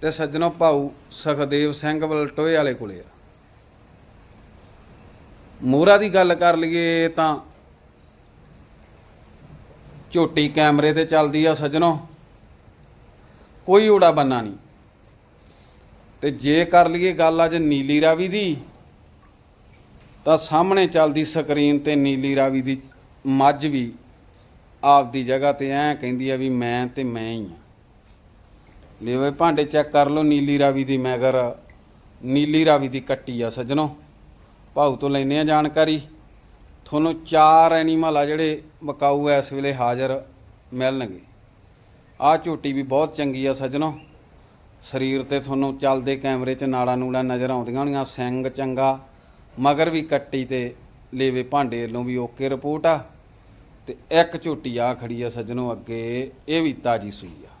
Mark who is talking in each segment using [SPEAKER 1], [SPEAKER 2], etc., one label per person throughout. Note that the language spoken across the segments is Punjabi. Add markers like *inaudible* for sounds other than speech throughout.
[SPEAKER 1] ਤੇ ਸੱਜਣੋ ਭਾਊ ਸੁਖਦੇਵ ਸਿੰਘ ਵਲਟੋਏ ਵਾਲੇ ਕੋਲੇ ਆ। ਮੋਹਰਾ ਦੀ ਗੱਲ ਕਰ ਲਈਏ ਤਾਂ ਝੋਟੀ ਕੈਮਰੇ ਤੇ ਚੱਲਦੀ ਆ ਸੱਜਣੋ। ਕੋਈ ਊੜਾ ਬੰਨਾ ਨਹੀਂ। ਤੇ ਜੇ ਕਰ ਲਈਏ ਗੱਲ ਅੱਜ ਨੀਲੀ ਰਾਵੀ ਦੀ, ਤਾਂ ਸਾਹਮਣੇ ਚੱਲਦੀ ਸਕਰੀਨ ਤੇ ਨੀਲੀ ਰਾਵੀ ਦੀ ਮੱਝ ਵੀ ਆਪਦੀ ਜਗ੍ਹਾ ਤੇ ਐ ਕਹਿੰਦੀ ਆ ਵੀ ਮੈਂ ਤੇ ਮੈਂ ਹੀ ਆ। ਲੈ ਵੇ ਭਾਂਡੇ ਚੈੱਕ ਕਰ ਲਓ, ਨੀਲੀ ਰਾਵੀ ਦੀ ਮੈਗਰ, ਨੀਲੀ ਰਾਵੀ ਦੀ ਕੱਟੀ ਆ ਸੱਜਣੋ। ਭਾਊ ਤੋਂ ਲੈਨੇ ਆ ਜਾਣਕਾਰੀ। ਤੁਹਾਨੂੰ ਚਾਰ ਐਨੀਮਲ ਆ ਜਿਹੜੇ ਬਕਾਊ ਇਸ ਵੇਲੇ ਹਾਜ਼ਰ ਮਿਲਣਗੇ। ਆਹ ਝੋਟੀ ਵੀ ਬਹੁਤ ਚੰਗੀ ਆ ਸੱਜਣੋ। ਸਰੀਰ ਤੇ ਤੁਹਾਨੂੰ ਚੱਲਦੇ ਕੈਮਰੇ 'ਚ ਨਾੜਾ ਨੂੜਾ ਨਜ਼ਰ ਆਉਂਦੀਆਂ ਹੋਣੀਆਂ, ਸਿੰਗ ਚੰਗਾ। ਮਗਰ ਵੀ ਕੱਟੀ ਤੇ ਲੇਵੇ ਭਾਂਡੇ ਵੱਲੋਂ ਵੀ ਓਕੇ ਰਿਪੋਰਟ ਆ। ਤੇ ਇੱਕ ਝੋਟੀ ਆ ਖੜੀ ਆ ਸੱਜਣੋ ਅੱਗੇ, ਇਹ ਵੀ ਤਾਜੀ ਸੂਈ ਆ।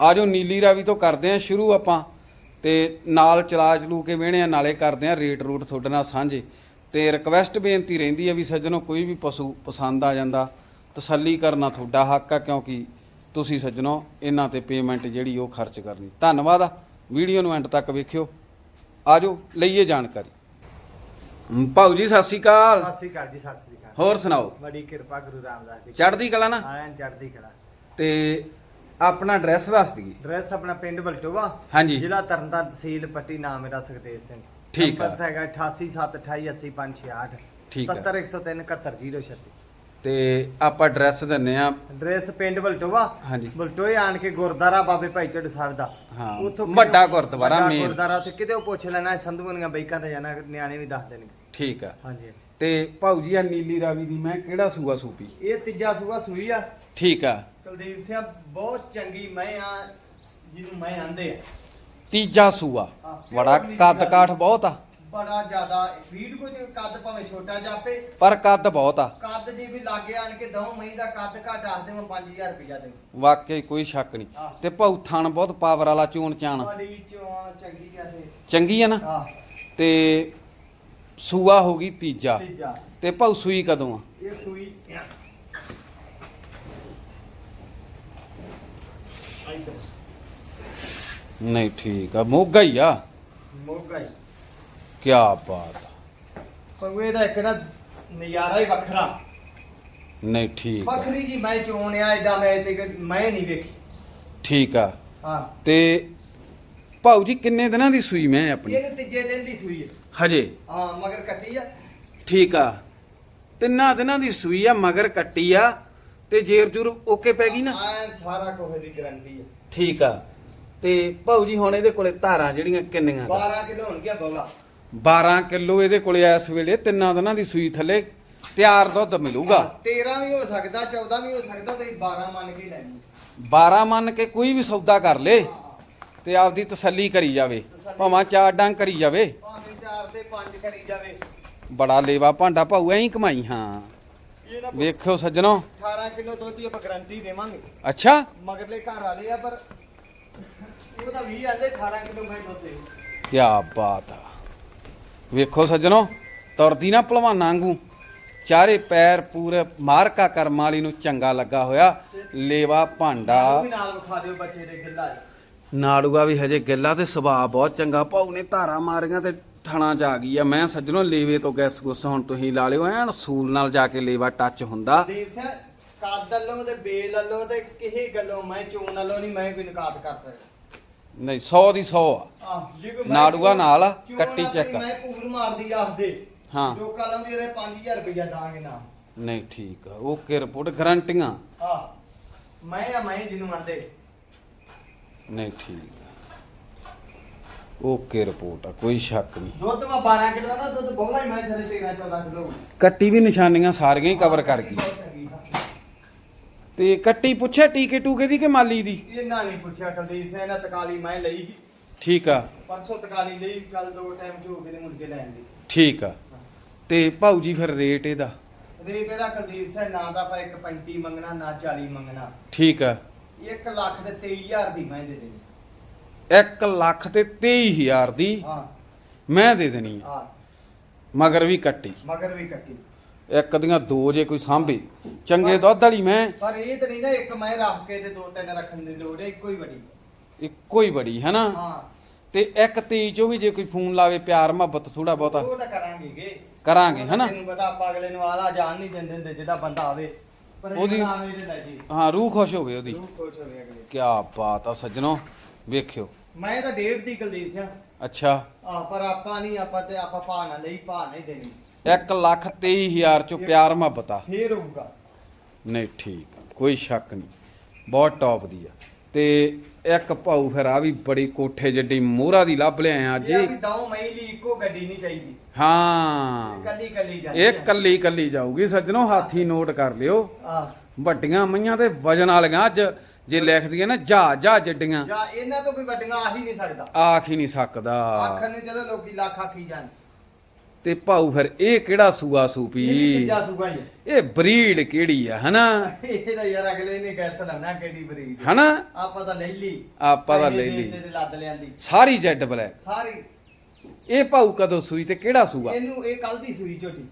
[SPEAKER 1] ਆਜੋ ਨੀਲੀ ਰਾਵੀ ਤੋਂ ਕਰਦੇ ਆ ਸ਼ੁਰੂ ਆਪਾਂ ਤੇ ਨਾਲ ਚਲਾ ਚਲੂ ਕੇ ਵੇਹਣੇ ਆ ਨਾਲੇ ਕਰਦੇ ਆ ਰੇਟ ਰੂਟ ਤੁਹਾਡੇ ਨਾਲ ਸਾਂਝੇ। ਤੇ ਰਿਕਵੈਸਟ ਬੇਨਤੀ ਰਹਿੰਦੀ ਆ ਵੀ ਸੱਜਣੋ ਕੋਈ ਵੀ ਪਸ਼ੂ ਪਸੰਦ ਆ ਜਾਂਦਾ ਤਸੱਲੀ ਕਰਨਾ ਤੁਹਾਡਾ ਹੱਕ ਆ ਕਿਉਂਕਿ ਤੁਸੀਂ ਸੱਜਣੋ ਇਹਨਾਂ ਤੇ ਪੇਮੈਂਟ ਜਿਹੜੀ ਉਹ ਖਰਚ ਕਰਨੀ। ਧੰਨਵਾਦ ਆ ਵੀਡੀਓ ਨੂੰ ਐਂਡ ਤੱਕ ਵੇਖਿਓ। ਆਜੋ ਲਈਏ ਜਾਣਕਾਰੀ। ਭਾਊ ਜੀ ਸਤਿ ਸ਼੍ਰੀ ਅਕਾਲ।
[SPEAKER 2] ਸਤਿ ਸ੍ਰੀ ਅਕਾਲ ਜੀ ਸਤਿ ਸ੍ਰੀ ਅਕਾਲ।
[SPEAKER 1] ਹੋਰ ਸੁਣਾਓ?
[SPEAKER 2] ਬੜੀ ਕਿਰਪਾ ਗੁਰੂ ਰਾਮਦਾਸ ਦੀ।
[SPEAKER 1] ਚੜ੍ਹਦੀ ਕਲਾ ਨਾ?
[SPEAKER 2] ਆਇਆਂ ਚੜ੍ਹਦੀ ਕਲਾ।
[SPEAKER 1] ਤੇ ਆਪਣਾ ਐਡਰੈਸ ਦੱਸ ਦਈਏ।
[SPEAKER 2] ਡਰੈਸ ਆਪਣਾ ਪਿੰਡ ਬਲਟੋਵਾ
[SPEAKER 1] ਹਾਂਜੀ।
[SPEAKER 2] ਜ਼ਿਲ੍ਹਾ ਤਰਨਤਾਰਨ ਤਹਿਸੀਲ ਪੱਟੀ ਨਾਮ ਮੇਰਾ ਸੁਖਦੇਵ ਸਿੰਘ।
[SPEAKER 1] ਠੀਕ ਆ।
[SPEAKER 2] ਨੰਬਰ ਹੈਗਾ 8872288568
[SPEAKER 1] ਠੀਕ ਆ।
[SPEAKER 2] 7101713036
[SPEAKER 1] ਤੇ ਆਪਾਂ ਐਡਰੈਸ ਦਿੰਨੇ ਆ।
[SPEAKER 2] ਡਰੈਸ ਪਿੰਡ ਬਲਟੋਵਾ
[SPEAKER 1] ਹਾਂਜੀ।
[SPEAKER 2] ਬਲਟੋਏ ਆਣ ਕੇ ਗੁਰਦਾਰਾ ਬਾਬੇ ਭਾਈ ਚੜ ਸਾਹਿਬ ਦਾ।
[SPEAKER 1] ਹਾਂ,
[SPEAKER 2] ਉੱਥੋਂ
[SPEAKER 1] ਵੱਡਾ ਗੁਰਦੁਆਰਾ
[SPEAKER 2] ਵੱਡਾ
[SPEAKER 1] main।
[SPEAKER 2] ਗੁਰਦੁਆਰਾ ਤੇ ਕਿਤੇ ਉਹ ਪੁੱਛ ਲੈਣਾ ਸੰਧੂਆਂ ਬਈਕਾਂ ਤੇ ਜਾਣਾ ਨਿਆਣੇ ਵੀ ਦੱਸ ਦੇਣਗੇ।
[SPEAKER 1] ਠੀਕ ਆ।
[SPEAKER 2] ਹਾਂਜੀ ਹਾਂਜੀ।
[SPEAKER 1] ਤੇ ਭਾਊ ਜੀ ਆ ਨੀਲੀ ਰਾਵੀ ਦੀ ਮੈਂ ਕਿਹੜਾ ਸੂਆ ਸੂਪੀ?
[SPEAKER 2] ਇਹ ਤੀਜਾ ਸੂਆ ਸੂਈ ਆ।
[SPEAKER 1] ਠੀਕ ਆ।
[SPEAKER 2] ਕੁਲਦੀਪ ਸਿੰਘ ਬਹੁਤ ਚੰਗੀ ਮੈਂ ਆ ਜਿਹਨੂੰ ਮੈਂ ਆਂਦੇ ਆ।
[SPEAKER 1] ਤੀਜਾ ਸੂਆ।
[SPEAKER 2] ਹਾਂ,
[SPEAKER 1] ਬੜਾ ਕੱਦ ਕਾਠ ਬਹੁਤ ਆ।
[SPEAKER 2] ਬੜਾ ਜ਼ਿਆਦਾ ਵੀਡੀਓ ਚ ਕੱਦ ਭਾਵੇਂ ਛੋਟਾ ਜਾਪੇ।
[SPEAKER 1] ਪਰ ਕੱਦ ਬਹੁਤ ਆ।
[SPEAKER 2] ਕੱਦ ਜੇ ਵੀ ਲਾਗੇ ਆਣ ਕੇ ਦਉ ਮਹੀਂ ਦਾ ਕੱਦ ਘੱਟ ਆਖਦੇ ਮੈਂ 5000 ਰੁਪਇਆ ਦੇ
[SPEAKER 1] ਵਾਕਈ ਕੋਈ ਸ਼ੱਕ ਨਹੀਂ।
[SPEAKER 2] ਹਾਂ।
[SPEAKER 1] ਤੇ ਭਾਊ ਥਣ ਬਹੁਤ ਪਾਵਰ ਵਾਲਾ ਚੂਣ ਚਾਣ।
[SPEAKER 2] ਬੜੀ ਚੋਣ ਚੰਗੀ ਆ ਤੇ।
[SPEAKER 1] ਚੰਗੀ ਆ ਨਾ?
[SPEAKER 2] ਆਹ
[SPEAKER 1] ਤੇ ਸੂਆ ਹੋ ਗਈ ਤੀਜਾ।
[SPEAKER 2] ਤੀਜਾ।
[SPEAKER 1] ਤੇ ਭਾਊ ਸੂਈ ਕਦੋਂ ਆ?
[SPEAKER 2] ਇਹ ਸੂਈ
[SPEAKER 1] ਨਹੀਂ ਠੀਕ ਆ। ਮੋਗਾ ਹੀ ਆ?
[SPEAKER 2] ਮੋਗਾ ਹੀ।
[SPEAKER 1] ਕੀ ਬਾਤ ਆ।
[SPEAKER 2] ਪਰ ਇਹਦਾ ਇੱਕ ਨਾ ਨਜ਼ਾਰਾ ਹੀ ਵੱਖਰਾ।
[SPEAKER 1] ਨਹੀਂ ਠੀਕ ਆ।
[SPEAKER 2] ਵੱਖਰੀ ਜੀ ਮੈਂ ਚੋਣ ਆ ਐਡਾ ਮੈਂ ਤੇ ਮੈਂ ਨਹੀਂ ਵੇਖੀ।
[SPEAKER 1] ਠੀਕ ਆ।
[SPEAKER 2] ਹਾਂ।
[SPEAKER 1] ਤੇ ਭਾਊ ਜੀ ਕਿੰਨੇ ਦਿਨਾਂ ਦੀ ਸੂਈ ਮੈਂ ਆਪਣੀ?
[SPEAKER 2] ਇਹਨੂੰ ਤੀਜੇ ਦਿਨ ਦੀ ਸੂਈ ਹੈ
[SPEAKER 1] ਹਜੇ?
[SPEAKER 2] ਹਾਂ ਮਗਰ ਕੱਟੀ ਆ।
[SPEAKER 1] ਠੀਕ ਆ। ਤਿੰਨਾਂ ਦਿਨਾਂ ਦੀ ਸੂਈ ਆ ਮਗਰ ਕੱਟੀ ਆ। ਤੇ ਜੇਰ ਜੁਰ ਓਕੇ ਪੈ ਗਈ ਨਾ?
[SPEAKER 2] ਐਨ ਸਾਰਾ ਕੁਝ ਦੀ ਗਰੰਟੀ ਹੈ
[SPEAKER 1] ਠੀਕ ਆ। ਤੇ ਭਾਊ ਜੀ ਹੁਣ ਇਹਦੇ ਕੋਲੇ ਧਾਰਾਂ ਜਿਹੜੀਆਂ ਕਿੰਨੀਆਂ ਕੁ?
[SPEAKER 2] 12 ਕਿਲੋ ਹੋਣਗੀਆਂ ਬੋਲਾ।
[SPEAKER 1] 12 ਕਿਲੋ ਇਹਦੇ ਕੋਲੇ ਇਸ ਵੇਲੇ ਤਿੰਨਾਂ ਦਿਨਾਂ ਦੀ ਸੂਈ ਥੱਲੇ ਤਿਆਰ ਦੁੱਧ ਮਿਲੂਗਾ।
[SPEAKER 2] 13 ਵੀ ਹੋ ਸਕਦਾ 14 ਵੀ ਹੋ ਸਕਦਾ ਤੁਸੀਂ 12 ਮੰਨ ਕੇ ਲੈਣੀ
[SPEAKER 1] 12 ਮੰਨ ਕੇ ਕੋਈ ਵੀ ਸੌਦਾ ਕਰ ਲੇ ਤੇ ਆਪਦੀ ਤਸੱਲੀ ਕਰੀ ਜਾਵੇ ਭਾਵੇਂ ਚਾਰ ਡੰਗ ਕਰੀ ਜਾਵੇ।
[SPEAKER 2] ਭਾਵੇਂ 4 ਤੇ 5 ਕਰੀ ਜਾਵੇ।
[SPEAKER 1] ਬੜਾ ਲੇਵਾ ਭਾਂਡਾ ਭਾਊ ਐਂ ਕਮਾਈ ਹਾਂ। ਵੇਖਿਓ ਸੱਜਣੋ।
[SPEAKER 2] 18 ਕਿਲੋ ਦੁੱਧ ਦੀ ਆਪਾਂ ਗਾਰੰਟੀ ਦੇਵਾਂਗੇ।
[SPEAKER 1] ਅੱਛਾ।
[SPEAKER 2] ਮਗਰਲੇ ਘਰ ਵਾਲੇ ਆ ਪਰ ਉਹਦਾ 20 ਆਂਦੇ 18 ਕਿਲੋ ਮੈਂ ਦੁੱਧ ਦੇ।
[SPEAKER 1] ਕੀ ਬਾਤ ਆ। ਵੇਖੋ ਸੱਜਣੋ ਤੁਰਦੀ ਨਾ ਭਲਵਾਨਾਂ ਵਾਂਗੂ। ਚਾਰੇ ਪੈਰ ਪੂਰੇ ਮਾਰਕਾ ਕਰਮ ਵਾਲੀ ਨੂੰ ਚੰਗਾ ਲੱਗਾ ਹੋਇਆ। ਲੇਵਾ ਭਾਂਡਾ।
[SPEAKER 2] ਉਹ ਵੀ ਨਾਲ ਵਿਖਾ ਦਿਓ ਬੱਚੇ ਦੇ ਗਿੱਲਾ ਜੀ।
[SPEAKER 1] ਨਾੜੂਆ ਵੀ ਹਜੇ ਗਿੱਲਾ ਤੇ ਸੁਭਾਅ ਬਹੁਤ ਚੰਗਾ। ਭਾਊ ਨੇ ਧਾਰਾਂ ਮਾਰੀਆਂ ਤੇ ਥਣਾ ਚ ਆ ਗਈ ਆ। ਮੈਂ ਸੱਜਣੋ ਲੇਵੇ ਤੋਂ ਗੈਸ ਗੁੱਸ ਹੁਣ ਤੁਸੀਂ ਲਾ ਲਿਓ। ਐਨ ਸੂਲ ਨਾਲ ਜਾ ਕੇ ਲੇਵਾ ਟੱਚ ਹੁੰਦਾ।
[SPEAKER 2] ਦੇਵ ਸਿੰਘ ਕੱਦ ਵੱਲੋਂ ਤੇ ਬੇਲ ਵੱਲੋਂ ਤੇ ਕਿਸੇ ਗੱਲੋਂ ਮੈਂ ਚੋਣ ਵੱਲੋਂ ਨਹੀਂ ਮੈਂ ਕੋਈ ਨਕਾਤ ਕਰ ਸਕਦਾ।
[SPEAKER 1] ਨਹੀਂ 100 ਦੀ 100 ਆ।
[SPEAKER 2] ਆਹ ਜੇ ਕੋਈ ਮੈਂ
[SPEAKER 1] ਨਾੜੂਆ ਨਾਲ ਆ, ਕੱਟੀ ਚੈੱਕ ਆ।
[SPEAKER 2] ਮੈਂ ਪੂਰ ਮਾਰਦੀ ਆਖਦੇ
[SPEAKER 1] ਹਾਂ।
[SPEAKER 2] ਲੋਕਾਂ ਲਾਉਂਦੇ ਇਹਦੇ 5000 ਰੁਪਇਆ ਦਾਂਗੇ ਨਾ।
[SPEAKER 1] ਨਹੀਂ ਠੀਕ ਆ। ਓਕੇ ਰਿਪੋਰਟ ਗਰੰਟੀਆਂ।
[SPEAKER 2] ਆ ਮੈਂ ਆ ਮੈਂ ਜਿਹਨੂੰ ਮੰਨਦੇ।
[SPEAKER 1] ਨਹੀਂ ਠੀਕ ਆ। ਓਕੇ ਰਿਪੋਰਟ ਆ ਕੋਈ ਸ਼ੱਕ ਨਹੀਂ।
[SPEAKER 2] ਦੁੱਧ ਮੈਂ 12 ਕਿਲੋ ਦਾ ਦੁੱਧ ਬੋਲਾ ਹੀ ਮੈਂ ਥਲੇ 13 14 ਕਿਲੋ।
[SPEAKER 1] ਕੱਟੀ ਵੀ ਨਿਸ਼ਾਨੀਆਂ ਸਾਰੀਆਂ ਹੀ ਕਵਰ ਕਰ ਗਈ। ਤੇ ਕੱਟੀ ਪੁੱਛਿਆ ਟੀਕੇ ਟੂਕੇ ਦੀ ਕਿ ਮਾਲੀ ਦੀ?
[SPEAKER 2] ਇਹਨਾਂ ਨਹੀਂ ਪੁੱਛਿਆ ਕੁਲਦੀਪ ਸਿੰਘ ਇਹਨਾਂ ਤਕਾਲੀ ਮੈਂ ਲਈ ਸੀ।
[SPEAKER 1] ਠੀਕ ਆ।
[SPEAKER 2] ਪਰਸੋਂ ਤਕਾਲੀ ਲਈ ਕੱਲ ਦੋ ਟਾਈਮ ਚ ਹੋ ਗਏ ਨੇ ਮੁੜ ਕੇ ਲੈਣ ਦੀ
[SPEAKER 1] ਠੀਕ ਆ। ਤੇ ਭਾਊ ਜੀ ਫਿਰ ਰੇਟ ਇਹਦਾ?
[SPEAKER 2] ਰੇਟ ਇਹਦਾ ਕੁਲਦੀਪ ਸਿੰਘ ਨਾ ਦਾ ਆਪਾਂ ਇੱਕ 35 ਮੰਗਣਾ ਨਾ 40 ਮੰਗਣਾ।
[SPEAKER 1] ਠੀਕ ਆ।
[SPEAKER 2] 1 ਲੱਖ ਤੇ 23000 ਦੀ ਮੈਂ ਦੇ ਦੇਣੀ।
[SPEAKER 1] 1 ਲੱਖ ਤੇ 23000 ਦੀ
[SPEAKER 2] ਹਾਂ।
[SPEAKER 1] ਮੈਂ ਦੇ ਦੇਣੀ ਆ।
[SPEAKER 2] ਹਾਂ।
[SPEAKER 1] ਮਗਰ ਵੀ ਕੱਟੀ।
[SPEAKER 2] ਮਗਰ ਵੀ ਕੱਟੀ।
[SPEAKER 1] ਇੱਕ ਦੀਆਂ ਦੋ ਜੇ ਕੋਈ ਸਾਂਭੇ। ਚੰਗੇ ਦੁੱਧ ਵਾਲੀ ਮੈਂ।
[SPEAKER 2] ਪਰ ਇਹ ਤਾਂ ਨਹੀਂ ਨਾ ਇੱਕ ਮੈਂ ਰੱਖ ਕੇ ਤੇ ਦੋ ਤਿੰਨ ਰੱਖਣ ਦੀ ਲੋੜ ਹੈ ਇੱਕੋ ਹੀ ਬੜੀ।
[SPEAKER 1] ਇੱਕੋ ਹੀ ਬੜੀ ਹੈ ਨਾ
[SPEAKER 2] ਹਾਂ।
[SPEAKER 1] ਤੇ ਇੱਕ ਤੇਈ ਚੋਂ ਵੀ ਜੇ ਕੋਈ ਫੋਨ ਲਾਵੇ ਪਿਆਰ ਮੁਹੱਬਤ ਥੋੜਾ ਬਹੁਤਾ।
[SPEAKER 2] ਉਹ ਤਾਂ ਕਰਾਂਗੇ
[SPEAKER 1] ਕਰਾਂਗੇ ਹਨਾ?
[SPEAKER 2] ਤੈਨੂੰ ਪਤਾ ਆਪਾਂ ਅਗਲੇ ਨੂੰ ਆਲਾ ਜਾਣ ਨਹੀਂ ਦਿੰਦੇ ਹੁੰਦੇ ਜਿਹੜਾ ਬੰਦਾ ਆਵੇ। ਪਰ
[SPEAKER 1] ਉਹਦੀ-
[SPEAKER 2] ਜੀ।
[SPEAKER 1] ਹਾਂ ਰੂਹ ਖੁਸ਼ ਹੋਵੇ ਉਹਦੀ।
[SPEAKER 2] ਰੂਹ ਖੁਸ਼ ਹੋਵੇ ਅਗਲੇ।
[SPEAKER 1] ਕੀ ਬਾਤ ਆ ਸੱਜਣੋ ਵੇਖਿਓ।
[SPEAKER 2] ਮੈਂ ਤਾਂ ਡੇਢ ਦੀ ਕੁਲਦੀਪ ਸਿੰਘ
[SPEAKER 1] ਅੱਛਾ।
[SPEAKER 2] ਆ ਪਰ ਆਪਾਂ ਨਹੀਂ ਆਪਾਂ ਤੇ ਆਪਾਂ ਭਾ ਨਾ ਲਈ ਭਾ ਨਹੀਂ ਦੇਣੀ।
[SPEAKER 1] 1 ਲੱਖ 23000 ਚੋਂ ਪਿਆਰ ਮੁਹੱਬਤ ਆ।
[SPEAKER 2] ਫੇਰ ਹੋਊਗਾ।
[SPEAKER 1] ਨਹੀਂ ਠੀਕ ਆ। ਕੋਈ ਸ਼ੱਕ ਨਹੀਂ। ਬਹੁਤ ਟੌਪ ਦੀ ਆ। ਤੇ ਇੱਕ ਭਾਊ ਫਿਰ ਆ ਵੀ ਬੜੀ ਕੋਠੇ ਜੱਡੀ ਮੋਹਰਾ ਦੀ ਲੱਭ ਲਿਆ ਅੱਜ
[SPEAKER 2] ਇੱਕੋ ਗੱਡੀ ਨਹੀਂ ਚਾਹੀਦੀ।
[SPEAKER 1] ਹਾਂ।
[SPEAKER 2] ਕੱਲੀ ਕੱਲੀ ਜਾਂਦੀ
[SPEAKER 1] ਇਹ ਕੱਲੀ ਕੱਲੀ ਜਾਊਗੀ। ਸੱਜਣੋ ਹਾਥੀ ਨੋਟ ਕਰ ਲਿਓ।
[SPEAKER 2] ਆ
[SPEAKER 1] ਵੱਡੀਆਂ ਮਈਆਂ ਤੇ ਵਜਨ ਵਾਲੀਆਂ ਅੱਜ। ਜੇ ਲਿਖਦੀਆਂ ਨਾ ਜਾ ਜਾ ਜੱਡੀਆਂ।
[SPEAKER 2] ਜਾਂ ਇਹਨਾਂ ਤੋਂ ਕੋਈ ਵੱਡੀਆਂ ਆ ਹੀ ਨਹੀਂ ਸਕਦਾ।
[SPEAKER 1] ਆਖ ਹੀ ਨਹੀਂ ਸਕਦਾ।
[SPEAKER 2] ਆਖਣ ਨੂੰ ਚਲੋ ਲੋਕੀ ਲੱਖ ਆਖੀ ਜਾਣ।
[SPEAKER 1] ਤੇ ਭਾਊ ਫਿਰ ਇਹ ਕਿਹੜਾ ਸੂਆ ਸੂਪੀ?
[SPEAKER 2] ਇਹ ਤੀਜਾ ਸੁਗਾ ਹੀ
[SPEAKER 1] ਇਹ ਬਰੀਡ ਕਿਹੜੀ ਆ ਹਨਾ? *laughs*
[SPEAKER 2] ਇਹ ਤਾਂ ਯਾਰ ਅਗਲੇ ਨੇ ਗੈਸ ਲਾਉਣਾ ਕਿਹੜੀ ਬਰੀਡ
[SPEAKER 1] ਹਨਾ?
[SPEAKER 2] ਆਪਾਂ ਤਾਂ ਲੈ ਲਈ।
[SPEAKER 1] ਆਪਾਂ ਤਾਂ ਲੈ ਲਈ।
[SPEAKER 2] ਦਿਨ ਤੇ ਲੱਦ ਲਿਆਂਦੀ।
[SPEAKER 1] ਸਾਰੀ ਜੈਡ ਬਲੈਕ।
[SPEAKER 2] ਸਾਰੀ।
[SPEAKER 1] ਇਹ ਭਾਊ ਕਦੋਂ ਸੂਈ ਤੇ ਕਿਹੜਾ ਸੂਆ?
[SPEAKER 2] ਇਹਨੂੰ ਇਹ ਕੱਲ ਦੀ ਸੂਈ ਝੋਟੀ।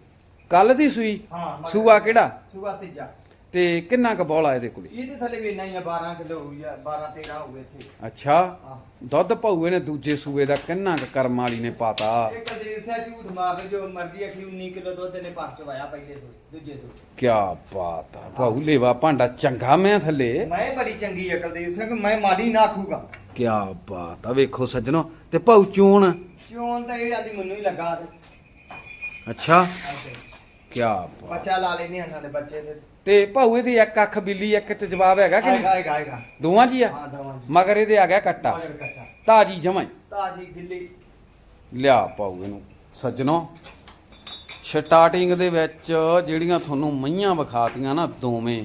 [SPEAKER 1] ਕੱਲ ਦੀ ਸੂਈ?
[SPEAKER 2] ਹਾਂ
[SPEAKER 1] ਸੂਆ ਕਿਹੜਾ?
[SPEAKER 2] ਸੂਆ ਤੀਜਾ।
[SPEAKER 1] ਤੇ ਕਿੰਨਾ ਕੁ ਬੋਲਾ ਇਹਦੇ ਕੋਲੇ?
[SPEAKER 2] ਇਹਦੇ ਥੱਲੇ ਵੀ ਇੰਨਾ ਹੀ ਆ 12 ਕਿਲੋ ਹੋਈ ਆ 12 13 ਹੋ ਗਏ ਇੱਥੇ।
[SPEAKER 1] ਅੱਛਾ ਦੁੱਧ ਭਾਊ ਨੇ ਦੂਜੇ ਸੂਏ ਦਾ ਕਿੰਨਾ ਕੁ ਕਰਮ ਵਾਲੀ ਨੇ ਪਾਤਾ?
[SPEAKER 2] ਇਹ ਕਦੇ ਸਿਆ ਝੂਠ ਮਾਰ ਜੋ ਮਰਜ਼ੀ ਅਖੀ 19 ਕਿਲੋ ਦੁੱਧ ਨੇ ਪੱਕ ਚਵਾਇਆ ਪਹਿਲੇ ਸੂਈ ਦੂਜੇ ਸੂਈ
[SPEAKER 1] ਕਿਆ ਬਾਤ ਆ ਭਾਊ ਲੇਵਾ ਭਾਂਡਾ ਚੰਗਾ ਮੈਂ ਥੱਲੇ।
[SPEAKER 2] ਮੈਂ ਬੜੀ ਚੰਗੀ ਅਕਲ ਦੇ ਸਿੰਘ ਮੈਂ ਮਾਲੀ ਨਾ ਆਖੂਗਾ।
[SPEAKER 1] ਕਿਆ ਬਾਤ ਆ ਵੇਖੋ ਸੱਜਣੋ ਤੇ ਭਾਊ ਚੂਣ?
[SPEAKER 2] ਚੋਣ ਤਾਂ ਇਹ ਆਦੀ ਮੈਨੂੰ ਹੀ ਲੱਗਾ ਤੇ।
[SPEAKER 1] ਅੱਛਾ। ਕਿਆ ਬਾਤ।
[SPEAKER 2] ਬੱਚਾ ਲਾ ਲੈਨੇ ਇਹਨਾਂ ਦੇ ਬੱਚੇ ਤੇ
[SPEAKER 1] ਤੇ ਭਾਊ ਇਹਦੀ ਇੱਕ ਅੱਖ ਬਿੱਲੀ ਇੱਕ ਚ ਜਵਾਬ ਹੈਗਾ ਕਿ ਨਹੀਂ?
[SPEAKER 2] ਆਏਗਾ ਆਏਗਾ।
[SPEAKER 1] ਦੋਵਾਂ ਜੀ ਆ?
[SPEAKER 2] ਹਾਂ ਦਵਾਂ ਜੀ
[SPEAKER 1] ਮਗਰ ਇਹਦੇ ਆ ਗਿਆ ਕੱਟਾ।
[SPEAKER 2] ਮਗਰ ਕੱਟਾ।
[SPEAKER 1] ਤਾਜੀ ਜਮਾਂ।
[SPEAKER 2] ਤਾਜੀ ਗਿੱਲੀ
[SPEAKER 1] ਲਿਆ ਪਾਉ ਇਹਨੂੰ ਸੱਜਣੋ। ਸਟਾਰਟਿੰਗ ਦੇ ਵਿੱਚ ਜਿਹੜੀਆਂ ਤੁਹਾਨੂੰ ਮਈਆਂ ਵਿਖਾਤੀਆਂ ਨਾ ਦੋਵੇਂ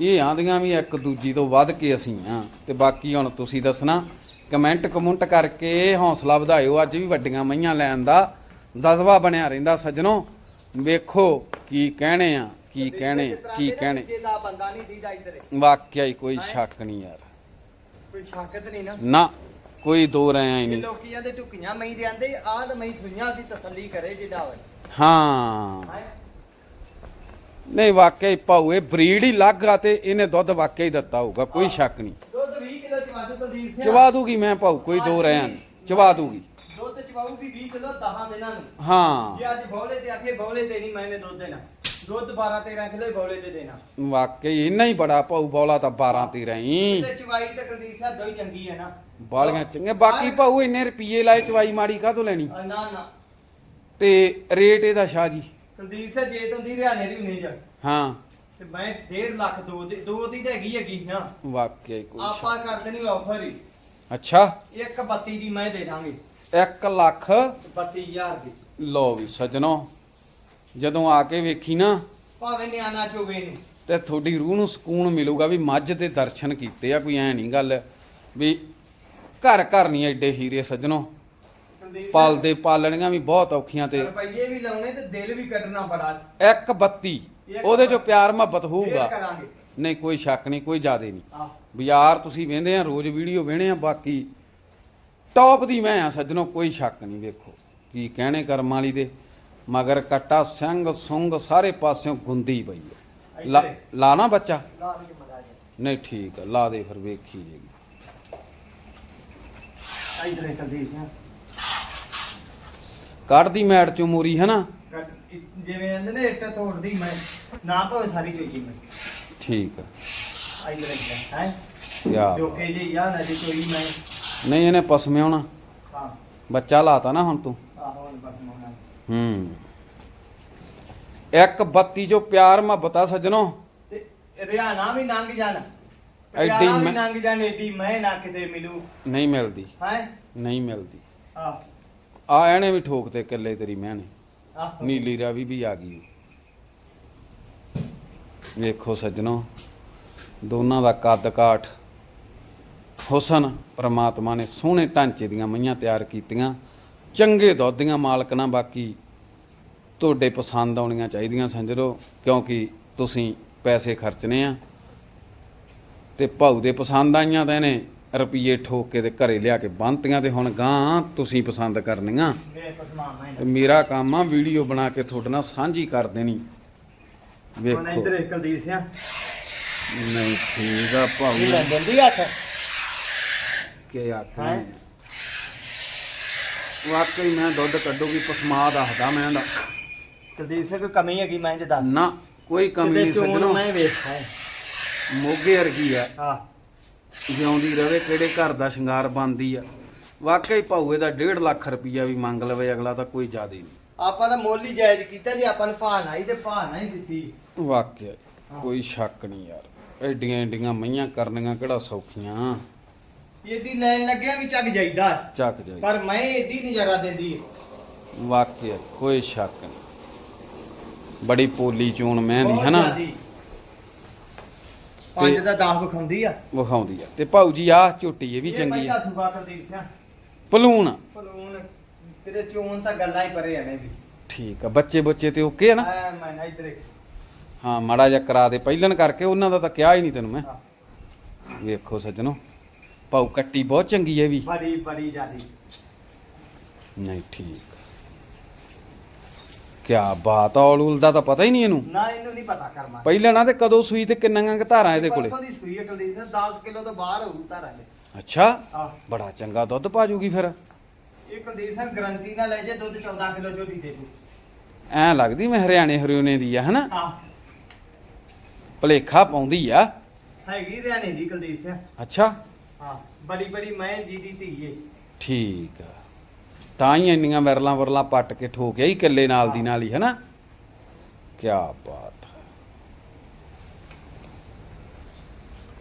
[SPEAKER 1] ਇਹ ਆਂਦੀਆਂ ਵੀ ਇੱਕ ਦੂਜੀ ਤੋਂ ਵੱਧ ਕੇ ਅਸੀਂ ਆ। ਤੇ ਬਾਕੀ ਹੁਣ ਤੁਸੀਂ ਦੱਸਣਾ ਕਮੈਂਟ ਕਮੁੰਟ ਕਰਕੇ ਹੌਸਲਾ ਵਧਾਇਓ ਅੱਜ ਵੀ ਵੱਡੀਆਂ ਮਈਆਂ ਲੈਣ ਦਾ ਜਜ਼ਬਾ ਬਣਿਆ ਰਹਿੰਦਾ ਸੱਜਣੋ। ਵੇਖੋ ਕੀ ਕਹਿਣੇ ਆ। ਕੀ ਕਹਿਣੇ ਕੀ ਕਹਿਣੇ?
[SPEAKER 2] ਜੇ ਦਾ ਬੰਦਾ ਨਹੀਂ ਦੀਦਾ ਇੱਧਰ।
[SPEAKER 1] ਵਾਕਿਆ ਹੀ ਕੋਈ ਸ਼ੱਕ ਨਹੀਂ ਯਾਰ।
[SPEAKER 2] ਕੋਈ ਸ਼ੱਕਤ ਨਹੀਂ ਨਾ?
[SPEAKER 1] ਨਾ ਕੋਈ ਦੋ ਰਹਿ ਹੀ ਨਹੀਂ।
[SPEAKER 2] ਲੋਕੀਆਂ ਦੇ ਟੁਕੀਆਂ ਮਈ ਦੇ ਆਂਦੇ ਆਹ ਤਾਂ ਮਈ ਸੁਈਆਂ ਦੀ ਤਸੱਲੀ ਕਰੇ ਜਿਹੜਾ ਹੋਵੇ
[SPEAKER 1] ਹਾਂ? ਨਹੀਂ ਵਾਕਿਆ ਹੀ ਇਹ ਬਰੀਡ ਹੀ ਲੱਗ ਆ ਤੇ ਇਹਨੇ ਦੁੱਧ ਵਾਕਿਆ ਹੀ ਦਿੱਤਾ ਹੋਊਗਾ ਕੋਈ ਸ਼ੱਕ ਨਹੀਂ।
[SPEAKER 2] ਦੁੱਧ 20 ਕਿਲੋ ਚਵਾਦੂ ਕੁਲਦੀਪ ਸਿੰਘ।
[SPEAKER 1] ਚਵਾ ਦੂਗੀ ਮੈਂ ਭਾਊ ਕੋਈ ਦੋ ਰਹਿ ਚਵਾ ਦੂਗੀ।
[SPEAKER 2] ਚਵਾਊਗੀ 20 ਕਿਲੋ 10 ਦਿਨਾਂ ਨੂੰ।
[SPEAKER 1] ਹਾਂ।
[SPEAKER 2] ਜੇ ਅੱਜ ਬੌਲੇ ਤੇ ਆਖੇ ਬੌਲੇ ਤੇ ਨਹੀਂ ਮੈਨੇ ਦੁੱਧ ਦੇਣਾ। ਦੁੱਧ 12 13 ਕਿਲੋ ਹੀ ਬੌਲੇ ਤੇ ਦੇਣਾ।
[SPEAKER 1] ਵਾਕਿਆ ਹੀ ਇੰਨਾ ਹੀ ਬੜਾ ਭਾਊ ਬੌਲਾ ਤਾਂ 12 13 ਹੀ
[SPEAKER 2] ਤੇ ਚਵਾਈ ਤੇ ਕੁਲਦੀਪ ਸਿੰਘ ਦੋ ਹੀ ਚੰਗੀ ਹੈ ਨਾ।
[SPEAKER 1] ਬਾਲੀਆਂ ਚੰਗੇ ਬਾਕੀ ਭਾਊ ਇੰਨੇ ਰੁਪਏ ਲਾਏ ਚਵਾਈ ਮਾੜੀ ਕਾਹਤੋਂ ਲੈਣੀ?
[SPEAKER 2] ਆ, ਨਾ ਨਾ।
[SPEAKER 1] ਤੇ ਰੇਟ ਇਹਦਾ ਸ਼ਾਹ ਜੀ।
[SPEAKER 2] ਕੁਲਦੀਪ ਸਿੰਘ ਜੇ ਤੰਦੀ ਹਰਿਆਣੇ ਦੀ ਹੁਣੇ ਜਾ
[SPEAKER 1] ਹਾਂ।
[SPEAKER 2] ਤੇ ਮੈਂ 1.5 ਲੱਖ ਦੋ ਦੀ ਦੋ ਦੀ ਤਾਂ ਹੈਗੀ ਹੈਗੀ ਨਾ।
[SPEAKER 1] ਵਾਕਿਆ ਹੀ ਕੋਈ
[SPEAKER 2] ਆਪਾਂ ਕਰ ਦੇਣੀ ਆਫਰ ਹੀ।
[SPEAKER 1] ਸ਼ੱਕ ਅੱਛਾ।
[SPEAKER 2] ਇੱਕ 32 ਦੀ ਮੈਂ ਦੇ ਦਾਂਗੇ।
[SPEAKER 1] 1 ਲੱਖ
[SPEAKER 2] 32000 ਦੀ।
[SPEAKER 1] ਲੋ ਵੀ ਸੱਜਣੋ ਜਦੋਂ ਆ ਕੇ ਵੇਖੀ ਨਾ
[SPEAKER 2] ਭਾਵੇਂ ਨਿਆਣਾ ਚੋਵੇ ਨੂੰ।
[SPEAKER 1] ਤੇ ਤੁਹਾਡੀ ਰੂਹ ਨੂੰ ਸਕੂਨ ਮਿਲੂਗਾ ਵੀ ਮੱਝ ਦੇ ਦਰਸ਼ਨ ਕੀਤੇ ਆ ਕੋਈ ਐ ਨਹੀਂ ਗੱਲ ਵੀ ਘਰ ਘਰ ਨਹੀਂ ਐਡੇ ਹੀਰੇ ਸੱਜਣੋ। ਪਾਲਦੇ ਪਾਲਣੀਆਂ ਵੀ ਬਹੁਤ ਔਖੀਆਂ ਤੇ
[SPEAKER 2] ਰੁਪਈਏ ਵੀ ਲਾਉਣੇ ਤੇ ਦਿਲ ਵੀ ਕੱਢਣਾ ਬੜਾ।
[SPEAKER 1] ਇੱਕ ਬੱਤੀ ਉਹਦੇ ਚੋਂ ਪਿਆਰ ਮੁਹੱਬਤ ਹੋਊਗਾ। ਨਹੀਂ ਕੋਈ ਸ਼ੱਕ ਨਹੀਂ ਕੋਈ ਜ਼ਿਆਦੇ ਨਹੀਂ ਬਾਜ਼ਾਰ ਤੁਸੀਂ ਵੇਂਦੇ ਆ ਰੋਜ਼ ਵੀਡੀਓ ਵੇਣੇ ਆ ਬਾਕੀ ਟੌਪ ਦੀ ਮੈਂ ਆ ਸੱਜਣੋ ਕੋਈ ਸ਼ੱਕ ਨਹੀਂ ਵੇਖੋ। ਕੀ ਕਹਿਣੇ ਕਰਮ ਵਾਲੀ ਦੇ? ਮਗਰ ਕੱਟਾ ਸਿੰਘ ਸੁੰਗ ਸਾਰੇ ਪਾਸਿਓਂ ਗੁੰਦੀ ਪਈ ਆ। ਲਾ- ਲਾਣਾ ਬੱਚਾ।
[SPEAKER 2] ਕੇ ਜਾ
[SPEAKER 1] ਨਹੀਂ ਠੀਕ ਆ ਲਾ ਦੇ ਫਿਰ ਵੇਖੀ ਜੇਗੀ
[SPEAKER 2] ਇਧਰੇ ਕੁਲਦੀਪ ਸਿੰਘ
[SPEAKER 1] ਕੱਢਦੀ ਮੈਟ ਚੋਂ ਮੂਰੀ ਹੈ ਨਾ
[SPEAKER 2] ਜਿਵੇਂ ਕਹਿੰਦੇ ਨੇ ਇੱਟ ਤੋੜਦੀ ਮੈਂ। ਨਾ ਭਾਵੇਂ ਸਾਰੀ ਚੋਈ ਮੈਂ।
[SPEAKER 1] ਠੀਕ ਆ।
[SPEAKER 2] ਇਧਰੇ ਹੈ।
[SPEAKER 1] ਯਾ
[SPEAKER 2] ਜੋਕੇ ਜੀ ਯਾ ਨਾ ਜੀ ਕੋਈ ਮੈਂ।
[SPEAKER 1] ਨਹੀਂ ਇਹਨੇ ਪਸਮਿਆਉਣਾ
[SPEAKER 2] ਹਾਂ।
[SPEAKER 1] ਬੱਚਾ ਲਾਤਾ ਨਾ ਹੁਣ ਤੂੰ।
[SPEAKER 2] ਆਹੋ ਹੁਣ ਬਸ ਮੋਣਾ
[SPEAKER 1] ਹੂੰ। ਇੱਕ ਬੱਤੀ ਜੋ ਪਿਆਰ ਮੁਹੱਬਤ ਸੱਜਣੋ।
[SPEAKER 2] ਤੇ ਰਿਆਣਾ ਵੀ ਲੰਘ ਜਾਣ।
[SPEAKER 1] ਐਡੀ
[SPEAKER 2] ਐਡੀ
[SPEAKER 1] ਮੈਂ-
[SPEAKER 2] ਲੰਘ ਜਾਣ ਏਡੀ ਮੈਂ ਨਾ ਕਿਤੇ ਮਿਲੂ।
[SPEAKER 1] ਨਹੀਂ ਮਿਲਦੀ।
[SPEAKER 2] ਹੈ?
[SPEAKER 1] ਨਹੀਂ ਮਿਲਦੀ।
[SPEAKER 2] ਆਹ।
[SPEAKER 1] ਆ ਇਹਨੇ ਵੀ ਠੋਕਤੇ ਕਿੱਲੇ ਤੇਰੀ ਮੈਂ ਨੇ।
[SPEAKER 2] ਆਹ।
[SPEAKER 1] ਨੀਲੀ ਰਾਵੀ ਵੀ ਆ ਗਈ। ਵੇਖੋ ਸੱਜਣੋ ਦੋਨਾਂ ਦਾ ਕੱਦ ਕਾਠ ਹੁਸਨ ਪ੍ਰਮਾਤਮਾ ਨੇ ਸੋਹਣੇ ਢਾਂਚੇ ਦੀਆਂ ਮਈਆਂ ਤਿਆਰ ਕੀਤੀਆਂ। ਚੰਗੇ ਦੁੱਧ ਦੀਆਂ ਮਾਲਕਣਾ ਬਾਕੀ ਤੁਹਾਡੇ ਪਸੰਦ ਆਉਣੀਆਂ ਚਾਹੀਦੀਆਂ ਸੰਜਰੋ ਕਿਉਂਕਿ ਤੁਸੀਂ ਪੈਸੇ ਖਰਚਣੇ ਆ ਤੇ ਭਾਊ ਦੇ ਪਸੰਦ ਆਈਆਂ ਤਾਂ ਇਹਨੇ ਰੁਪਈਏ ਠੋਕ ਕੇ ਤੇ ਘਰੇ ਲਿਆ ਕੇ ਬੰਨਤੀਆਂ ਤੇ ਹੁਣ ਗਾਂ ਤੁਸੀਂ ਪਸੰਦ ਕਰਨੀਆਂ। ਤੇ ਮੇਰਾ ਕੰਮ ਆ ਵੀਡੀਓ ਬਣਾ ਕੇ ਤੁਹਾਡੇ ਨਾਲ ਸਾਂਝੀ ਕਰ ਦੇਣੀ।
[SPEAKER 2] ਹੁਣ
[SPEAKER 1] ਵੇਖੋ
[SPEAKER 2] ਇੱਧਰ ਇੱਕ ਕੁਲਦੀਪ ਸਿੰਘ।
[SPEAKER 1] ਨਹੀਂ ਠੀਕ ਆ
[SPEAKER 2] ਲੈ ਦਿੰਦੀ ਹੱਥ।
[SPEAKER 1] ਕੀ ਆਖਾਂ
[SPEAKER 2] ਹੈਂ?
[SPEAKER 1] ਵਾਕਈ ਮੈਂ ਦੁੱਧ ਕੱਢੂਗੀ ਪਸਮਾ ਦੱਸਦਾ ਮੈਂ ਦਾ
[SPEAKER 2] ਕੁਲਦੀਪ ਸਿੰਘ ਕੋਈ ਕਮੀ ਹੈਗੀ ਮੈਂ ਦੱਸ
[SPEAKER 1] ਨਾ ਕੋਈ ਕਮੀ ਨਹੀਂ ਸੱਜਣੋ
[SPEAKER 2] ਮੈਂ ਵੇਖਾਂ।
[SPEAKER 1] ਮੋਗੇ ਵਰਗੀ ਆ।
[SPEAKER 2] ਆ
[SPEAKER 1] ਜਿਉਂਦੀ ਰਵੇ ਕਿਹੜੇ ਘਰ ਦਾ ਸ਼ਿੰਗਾਰ ਬਣਦੀ ਆ। ਵਾਕਈ ਭਾਊ ਇਹਦਾ 1.5 ਲੱਖ ਰੁਪਈਆ ਵੀ ਮੰਗ ਲਵੇ ਅਗਲਾ ਤਾਂ ਕੋਈ ਜ਼ਿਆਦਾ ਨਹੀਂ।
[SPEAKER 2] ਆਪਾਂ ਤਾਂ ਮੁੱਲ ਹੀ ਜਾਇਜ਼ ਕੀਤਾ ਜੀ ਆਪਾਂ ਨੂੰ ਨਾ ਹੀ ਤੇ ਨਾ ਹੀ ਦਿੱਤੀ।
[SPEAKER 1] ਵਾਕਿਆ ਕੋਈ ਸ਼ੱਕ ਨਹੀਂ ਯਾਰ। ਐਡੀਆਂ ਐਡੀਆਂ ਮਈਆਂ ਕਰਨੀਆਂ ਕਿਹੜਾ ਸੌਖੀਆਂ।
[SPEAKER 2] ਏਡੀ ਲੈਣ ਲੱਗਿਆ ਵੀ ਚੱਕ ਜਾਈਦਾ।
[SPEAKER 1] ਚੱਕ ਜਾਈ
[SPEAKER 2] ਪਰ ਮੈਂ ਏਡੀ ਨਹੀਂ ਜਰਾ ਦਿੰਦੀ
[SPEAKER 1] ਵਾਕਿਆ ਕੋਈ ਸ਼ੱਕ ਨਹੀਂ। ਬੜੀ ਪੋਲੀ ਚੂਣ ਮੈਂ ਦੀ
[SPEAKER 2] ਬਹੁਤ
[SPEAKER 1] ਹਨਾ?
[SPEAKER 2] ਜ਼ਿਆਦੀ। ਪੰਜ
[SPEAKER 1] ਤੇ-
[SPEAKER 2] ਦਾ 10 ਵਿਖਾਉਂਦੀ ਆ।
[SPEAKER 1] ਵਿਖਾਉਂਦੀ ਆ। ਤੇ ਭਾਊ ਜੀ ਆਹ ਝੋਟੀ ਇਹ ਵੀ ਚੰਗੀ
[SPEAKER 2] ਪਹਿਲਾ
[SPEAKER 1] ਆ।
[SPEAKER 2] ਸੁਭਾ ਕੁਲਦੀਪ ਸਿੰਘ।
[SPEAKER 1] ਪਲੂਣ ਆ।
[SPEAKER 2] ਪਲੂਨ ਤੇਰੇ ਚੋਣ ਤਾਂ ਗੱਲਾਂ ਹੀ ਪਰੇ ਆ ਨੇ ਵੀ।
[SPEAKER 1] ਠੀਕ ਆ ਬੱਚੇ ਬੱਚੇ ਤੇ ਓਕੇ ਆ ਨਾ?
[SPEAKER 2] ਐ ਮੈਂ ਨਾ ਇਧਰ।
[SPEAKER 1] ਹਾਂ ਮਾੜਾ ਜਿਹਾ ਕਰਾ ਦੇ। ਪਹਿਲਣ ਕਰਕੇ ਉਹਨਾਂ ਦਾ ਤਾਂ ਕਿਹਾ ਹੀ ਨਹੀਂ ਤੈਨੂੰ ਮੈਂ। ਵੇਖੋ ਸੱਜਣੋ ਭਾਊ ਕੱਟੀ ਬਹੁਤ ਚੰਗੀ ਹੈ ਵੀ।
[SPEAKER 2] ਬੜੀ ਬੜੀ ਜਿਆਦੀ।
[SPEAKER 1] ਨਹੀਂ ਠੀਕ। ਕਿਆ ਬਾਤ ਆ ਔਲੂਲ ਦਾ ਤਾਂ ਪਤਾ ਹੀ ਨਹੀਂ ਇਹਨੂੰ।
[SPEAKER 2] ਨਾ ਇਹਨੂੰ ਨਹੀਂ ਪਤਾ ਕਰਮਾ
[SPEAKER 1] ਪਹਿਲਾਂ ਨਾ ਤੇ ਕਦੋਂ ਸੂਈ ਤੇ ਕਿੰਨੀਆਂ ਕੁ ਧਾਰਾਂ ਇਹਦੇ ਕੋਲੇ?
[SPEAKER 2] ਪਰਸੋਂ ਦੀ ਸੂਈ ਕੁਲਦੀਪ ਸਿੰਘ 10 ਕਿਲੋ ਤੋਂ ਬਾਹਰ ਹੋਊ ਧਾਰਾਂ ਦੇ
[SPEAKER 1] ਅੱਛਾ
[SPEAKER 2] ਆ
[SPEAKER 1] ਬੜਾ ਚੰਗਾ ਦੁੱਧ ਪਾ ਜੂਗੀ ਫਿਰ।
[SPEAKER 2] ਇਹ ਕੁਲਦੀਪ ਸਿੰਘ ਗਰੰਟੀ ਨਾਲ ਲੈ ਜੇ ਦੁੱਧ 14 ਕਿਲੋ ਝੋਟੀ ਦੇ ਦੂ।
[SPEAKER 1] ਐ ਲੱਗਦੀ ਮੈਂ ਹਰਿਆਣੇ ਹਰਿਓਨੇ ਦੀ ਆ ਹਨਾ?
[SPEAKER 2] ਆ
[SPEAKER 1] ਭਲੇਖਾ ਪਾਉਂਦੀ ਆ।
[SPEAKER 2] ਹੈਗੀ ਰਿਆਣੇ ਦੀ ਕੁਲਦੀਪ ਸਿੰਘ
[SPEAKER 1] ਅੱਛਾ।
[SPEAKER 2] ਹਾਂ ਬੜੀ ਬੜੀ ਮੈਂ ਜੀ ਦੀ ਧੀ ਏ।
[SPEAKER 1] ਠੀਕ ਆ। ਤਾਂ ਹੀ ਇੰਨੀਆਂ ਵਰਲਾਂ ਵਰਲਾਂ ਪੱਟ ਕੇ ਠੋਕਿਆ ਹੀ ਕਿੱਲੇ ਨਾਲ ਦੀ ਨਾਲ ਹੀ ਹਨਾ? ਕਿਆ ਬਾਤ ਹੈ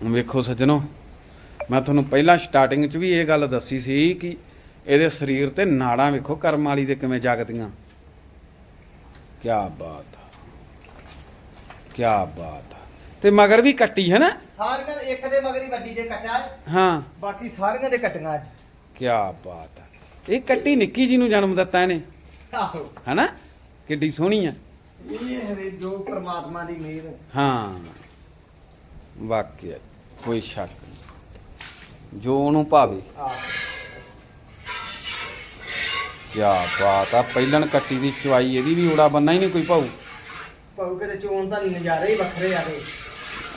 [SPEAKER 1] ਵੇਖੋ ਸੱਜਣੋ ਮੈਂ ਤੁਹਾਨੂੰ ਪਹਿਲਾਂ ਸਟਾਰਟਿੰਗ 'ਚ ਵੀ ਇਹ ਗੱਲ ਦੱਸੀ ਸੀ ਕਿ ਇਹਦੇ ਸਰੀਰ ਤੇ ਨਾੜਾਂ ਵੇਖੋ ਕਰਮ ਵਾਲੀ ਦੇ ਕਿਵੇਂ ਜਾਗਦੀਆਂ। ਕਿਆ ਬਾਤ ਹੈ ਕਿਆ ਬਾਤ ਹੈ ਤੇ ਮਗਰ ਵੀ ਕੱਟੀ ਹੈ ਨਾ
[SPEAKER 2] ਸਾਰੀਆਂ ਦੇ ਇੱਕ ਦੇ ਮਗਰੀ ਵੱਡੀ ਜੇ ਕੱਟਿਆ ਏ,
[SPEAKER 1] ਹਾਂ।
[SPEAKER 2] ਬਾਕੀ ਸਾਰੀਆਂ ਦੇ ਕੱਟੀਆਂ ਅੱਜ।
[SPEAKER 1] ਕਿਆ ਬਾਤ ਹੈ ਇਹ ਕੱਟੀ ਨਿੱਕੀ ਜੀ ਨੂੰ ਜਨਮ ਦਿੱਤਾ ਇਹਨੇ।
[SPEAKER 2] ਆਹੋ।
[SPEAKER 1] ਹਨਾ? ਕਿੱਡੀ ਸੋਹਣੀ ਆ।
[SPEAKER 2] ਇਹ ਹਰੇ ਜੋ ਪ੍ਰਮਾਤਮਾ ਦੀ ਮਿਹਰ ਹੈ।
[SPEAKER 1] ਹਾਂ। ਵਾਕਿਆ ਕੋਈ ਸ਼ੱਕ ਨਹੀਂ। ਜੋ ਉਹਨੂੰ ਭਾਵੇ।
[SPEAKER 2] ਆ
[SPEAKER 1] ਕਿਆ ਬਾਤ ਆ। ਪਹਿਲਣ ਕੱਟੀ ਦੀ ਚਵਾਈ ਇਹਦੀ ਵੀ ਊੜਾ ਬੰਨਾ ਹੀ ਨਹੀਂ ਕੋਈ ਭਾਊ।
[SPEAKER 2] ਪਾਉ ਕਰੇ ਚੋਣ ਤਾਂ ਨਜ਼ਾਰੇ ਹੀ ਵੱਖਰੇ ਆ ਗਏ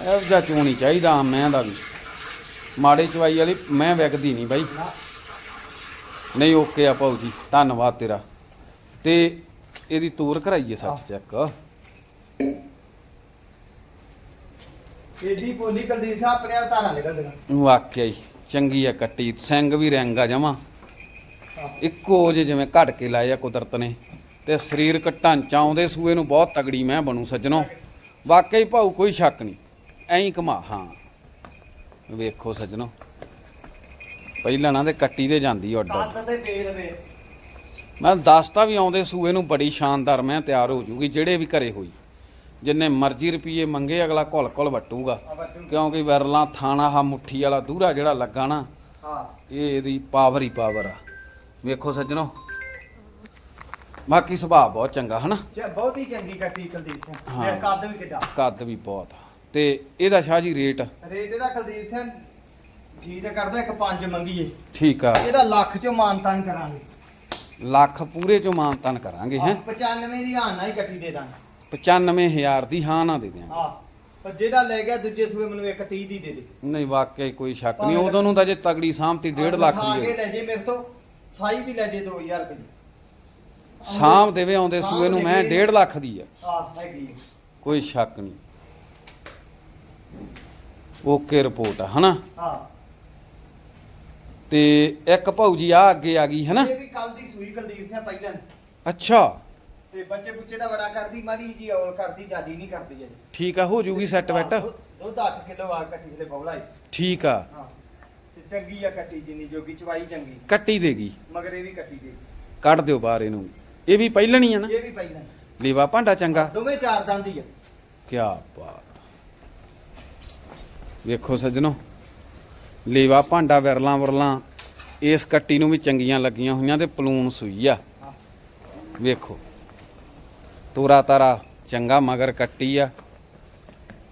[SPEAKER 1] ਇਹੋ ਜਿਹਾ ਚੋਣੀ ਚਾਹੀਦਾ? ਮੈਂ ਦਾ ਵੀ ਮਾੜੇ ਚਵਾਈ ਵਾਲੀ ਮੈਂ ਵਿਕਦੀ ਨਹੀਂ ਬਾਈ। ਨਹੀਂ ਓਕੇ ਆ ਭਾਊ ਜੀ ਧੰਨਵਾਦ ਤੇਰਾ। ਤੇ ਇਹਦੀ ਤੂਰ ਕਰਾਈਏ ਸੱਚ ਚੈੱਕ।
[SPEAKER 2] ਏਡੀ ਪੋਲੀ ਕੁਲਦੀਪ ਸਿੰਘ ਆਪਣੇ ਆਪ ਧਾਰਾਂ ਨਿਕਲਦੀਆਂ
[SPEAKER 1] ਵਾਕਿਆ ਹੀ ਚੰਗੀ ਆ ਕੱਟੀ ਸਿੰਘ ਵੀ ਰੰਗ ਆ ਜਮਾ। ਇੱਕੋ ਜੇ ਜਿਵੇਂ ਘੜ ਕੇ ਲਾਏ ਆ ਕੁਦਰਤ ਨੇ। ਤੇ ਸਰੀਰਕ ਢਾਂਚਾ ਆਉਂਦੇ ਸੂਏ ਨੂੰ ਬਹੁਤ ਤਗੜੀ ਮੈਂ ਬਣੂ ਸੱਜਣੋ। ਵਾਕਈ ਭਾਊ ਕੋਈ ਸ਼ੱਕ ਨਹੀਂ। ਐਂ ਕਮਾ ਹਾਂ। ਵੇਖੋ ਸੱਜਣੋ। ਪਹਿਲਾਂ ਨਾ ਤੇ ਕੱਟੀ ਤੇ ਜਾਂਦੀ ਉੱਡ।
[SPEAKER 2] ਕੱਦ ਤੇ ਫੇਰ ਵੇ
[SPEAKER 1] ਮੈਂ ਦੱਸਤਾ ਵੀ ਆਉਂਦੇ ਸੂਏ ਨੂੰ ਬੜੀ ਸ਼ਾਨਦਾਰ ਮੈਂ ਤਿਆਰ ਹੋ ਜੂਗੀ ਜਿਹੜੇ ਵੀ ਘਰੇ ਹੋਈ। ਜਿੰਨੇ ਮਰਜ਼ੀ ਰੁਪਏ ਮੰਗੇ ਅਗਲਾ ਘੁਲ ਘੁਲ ਵਟੂਗਾ। ਕਿਉਂਕਿ ਵਰਲਾ ਥਾਣਾ ਹਾ ਮੁੱਠੀ ਵਾਲਾ ਦੂਰਾ ਜਿਹੜਾ ਲੱਗਾ ਨਾ
[SPEAKER 2] ਹਾਂ।
[SPEAKER 1] ਇਹ ਇਹਦੀ ਪਾਵਰ ਹੀ ਪਾਵਰ ਆ। ਵੇਖੋ ਸੱਜਣੋ। ਬਾਕੀ ਸੁਭਾਅ ਬਹੁਤ ਚੰਗਾ ਹਨਾ?
[SPEAKER 2] ਬਹੁਤ ਹੀ ਚੰਗੀ ਕੱਟੀ ਕੁਲਦੀਪ ਸਿੰਘ। ਇਹ ਕੱਦ ਵੀ ਕਿੱਡਾ।
[SPEAKER 1] ਕੱਦ ਵੀ ਬਹੁਤ ਆ। ਤੇ ਇਹਦਾ ਸ਼ਾਹ ਜੀ ਰੇਟ
[SPEAKER 2] ਰੇਟ ਇਹਦਾ ਕੁਲਦੀਪ ਸਿੰਘ ਜੀ ਤੇ ਕਰਦਾ ਇੱਕ ਪੰਜ ਮੰਗੀਏ।
[SPEAKER 1] ਠੀਕ ਆ।
[SPEAKER 2] ਇਹਦਾ ਲੱਖ ਚੋਂ ਮਾਨਤਾਨ ਕਰਾਂਗੇ।
[SPEAKER 1] ਲੱਖ ਪੂਰੇ ਚੋਂ ਮਾਨਤਨ ਕਰਾਂਗੇ ਹੈ?
[SPEAKER 2] 95 ਦੀ ਹਾਨਾ ਹੀ ਕੱਟੀ ਦੇ ਦਾਂਗੇ।
[SPEAKER 1] 95000 ਦੀ ਹਾਂ ਨਾ ਦੇ ਦਿਆਂਗੇ।
[SPEAKER 2] ਹਾਂ ਪਰ ਜਿਹੜਾ ਲੈ ਗਿਆ ਦੂਜੇ ਸੂਏ ਮੈਨੂੰ ਇੱਕ 30 ਦੀ ਦੇ ਦੇ।
[SPEAKER 1] ਨਹੀਂ ਵਾਕਿਆ ਹੀ ਕੋਈ ਸ਼ੱਕ ਨਹੀਂ। ਉਦੋਂ ਨੂੰ ਤਾਂ ਜੇ ਤਗੜੀ ਸਾਂਭਤੀ 1.5 ਲੱਖ ਦੀ ਹੋਈ।
[SPEAKER 2] ਲੈ ਜੇ ਮੇਰੇ ਤੋਂ ਸਾਈ ਵੀ ਲੈ ਜੇ 2000 ਰੁਪਏ
[SPEAKER 1] ਸਾਂਭ ਦੇਵੇ ਆਉਂਦੇ ਸੂਏ ਨੂੰ ਮੈਂ
[SPEAKER 2] ਦੇਵੇ।
[SPEAKER 1] 1.5 ਲੱਖ ਦੀ ਆ।
[SPEAKER 2] ਆ ਹੈਗੀ ਹੈ।
[SPEAKER 1] ਕੋਈ ਸ਼ੱਕ ਨਹੀਂ। ਓਕੇ ਰਿਪੋਰਟ ਆ ਹਨਾ?
[SPEAKER 2] ਹਾਂ।
[SPEAKER 1] ਤੇ ਇੱਕ ਭਾਊ ਜੀ ਆ ਅੱਗੇ ਆ ਗਈ ਹਨਾ?
[SPEAKER 2] ਇਹ ਵੀ ਕੱਲ ਦੀ ਸੂਈ ਕੁਲਦੀਪ ਸਿੰਘ ਪਹਿਲਾਂ।
[SPEAKER 1] ਅੱਛਾ।
[SPEAKER 2] ਤੇ ਬੱਚੇ ਬੁੱਚੇ ਦਾ ਬੜਾ ਕਰਦੀ ਮਾਰੀ ਜੀ ਔਲ ਕਰਦੀ ਜਿਆਦੀ ਨਹੀਂ ਕਰਦੀ ਅਜੇ।
[SPEAKER 1] ਠੀਕ ਆ ਹੋ ਜੂਗੀ ਸੈੱਟ ਬੈਟ
[SPEAKER 2] ਦੁੱਧ- ਦੁੱਧ 8 ਕਿਲੋ ਆ ਕੱਟੀ ਦੇ ਬੌਲਾ
[SPEAKER 1] ਠੀਕ ਆ।
[SPEAKER 2] ਹਾਂ। ਤੇ ਚੰਗੀ ਆ ਕੱਟੀ ਜਿੰਨੀ ਜੋਗੀ ਚਵਾਈ ਚੰਗੀ।
[SPEAKER 1] ਕੱਟੀ ਦੇਗੀ
[SPEAKER 2] ਮਗਰ ਇਹ ਵੀ ਕੱਟੀ ਦੇ।
[SPEAKER 1] ਕੱਢ ਦਿਓ ਬਾਹਰ ਇਹਨੂੰ। ਇਹ ਵੀ ਪਹਿਲਣੀ ਆ ਨਾ?
[SPEAKER 2] ਇਹ ਵੀ ਪਹਿਲਾਂ
[SPEAKER 1] ਲੀਵਾ ਭਾਂਡਾ ਚੰਗਾ।
[SPEAKER 2] ਦੋਵੇਂ ਚਾਰ ਦੰਦ ਹੀ ਆ।
[SPEAKER 1] ਕੀ ਬਾਤ। ਵੇਖੋ ਸੱਜਣੋ ਲੇਵਾ ਭਾਂਡਾ ਵਿਰਲਾਂ ਵਰਲਾਂ ਇਸ ਕੱਟੀ ਨੂੰ ਵੀ ਚੰਗੀਆਂ ਲੱਗੀਆਂ ਹੋਈਆਂ ਤੇ ਪਲੂਨ ਸੂਈ ਆ। ਵੇਖੋ ਤੋਰਾ ਤਾਰਾ ਚੰਗਾ ਮਗਰ ਕੱਟੀ ਆ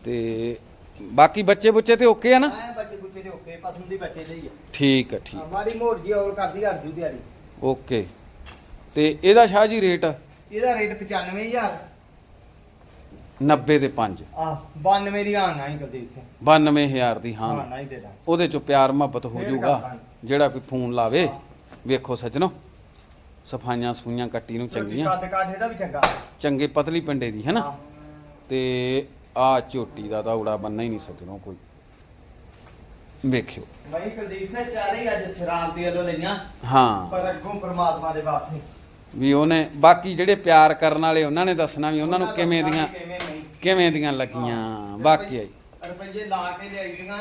[SPEAKER 1] ਤੇ ਬਾਕੀ ਬੱਚੇ ਬੁੱਚੇ ਤੇ ਓਕੇ ਆ ਨਾ?
[SPEAKER 2] ਐ ਬੱਚੇ ਬੁੱਚੇ ਦੇ ਓਕੇ ਪਸੰਦ ਦੀ ਬੱਚੇ ਲਈ ਆ।
[SPEAKER 1] ਠੀਕ ਆ ਠੀਕ।
[SPEAKER 2] ਹਮਾਰੀ ਮੋੜ ਜੀ ਔਰ ਕਰਦੀ ਹਰ ਜੂ ਦਿਹਾੜੀ
[SPEAKER 1] ਓਕੇ। ਤੇ ਇਹਦਾ ਸ਼ਾਹ ਜੀ ਰੇਟ?
[SPEAKER 2] ਇਹਦਾ ਰੇਟ 95000
[SPEAKER 1] 90 ਤੇ 5
[SPEAKER 2] ਆ 92 ਦੀ ਆਣਾ ਹੀ ਕਦੇ ਇਸੇ
[SPEAKER 1] 92000 ਦੀ ਹਾਂ।
[SPEAKER 2] ਹਾਂ ਨਹੀਂ ਦੇਦਾ
[SPEAKER 1] ਉਹਦੇ ਚ ਪਿਆਰ ਮੁਹੱਬਤ ਹੋ ਜਾਊਗਾ। ਜਿਹੜਾ ਕੋਈ ਫੋਨ ਲਾਵੇ ਵੇਖੋ ਸੱਜਣੋ ਸਫਾਈਆਂ ਸਫੂਈਆਂ ਕੱਟੀ ਨੂੰ ਚੰਗੀਆਂ।
[SPEAKER 2] ਕੱਦ ਕਾਠ ਇਹਦਾ ਵੀ ਚੰਗਾ।
[SPEAKER 1] ਚੰਗੇ ਪਤਲੀ ਪਿੰਡੇ ਦੀ ਹੈ ਨਾ?
[SPEAKER 2] ਹਾਂ।
[SPEAKER 1] ਤੇ ਆ ਝੋਟੀ ਦਾ ਤਾਂ ਉੜਾ ਬੰਨਾ ਹੀ ਨਹੀਂ ਸੱਜਣੋ ਕੋਈ। ਵੇਖਿਓ।
[SPEAKER 2] ਮੈਂ ਕੁਲਦੀਪ ਸਿੰਘ ਚਾਰੇ ਹੀ ਅੱਜ ਸ਼ਰਾਬ ਦੇ ਵੱਲੋਂ ਲਈਆਂ।
[SPEAKER 1] ਹਾਂ।
[SPEAKER 2] ਪਰ ਅੱਗੋਂ ਪ੍ਰਮਾਤਮਾ ਦੇ ਵਾਸਤੇ।
[SPEAKER 1] ਵੀ ਉਹਨੇ ਬਾਕੀ ਜਿਹੜੇ ਪਿਆਰ ਕਰਨ ਵਾਲੇ ਉਹਨਾਂ ਨੇ ਦੱਸਣਾ ਵੀ ਉਹਨਾਂ ਨੂੰ ਕਿਵੇਂ ਦੀਆਂ
[SPEAKER 2] ਕਿਵੇਂ ਨਹੀਂ।
[SPEAKER 1] ਕਿਵੇਂ ਦੀਆਂ ਲੱਗੀਆਂ ਬਾਕੀ ਆਈ
[SPEAKER 2] ਰੁਪਈਏ ਲਾ ਕੇ ਲਿਆਈਆਂ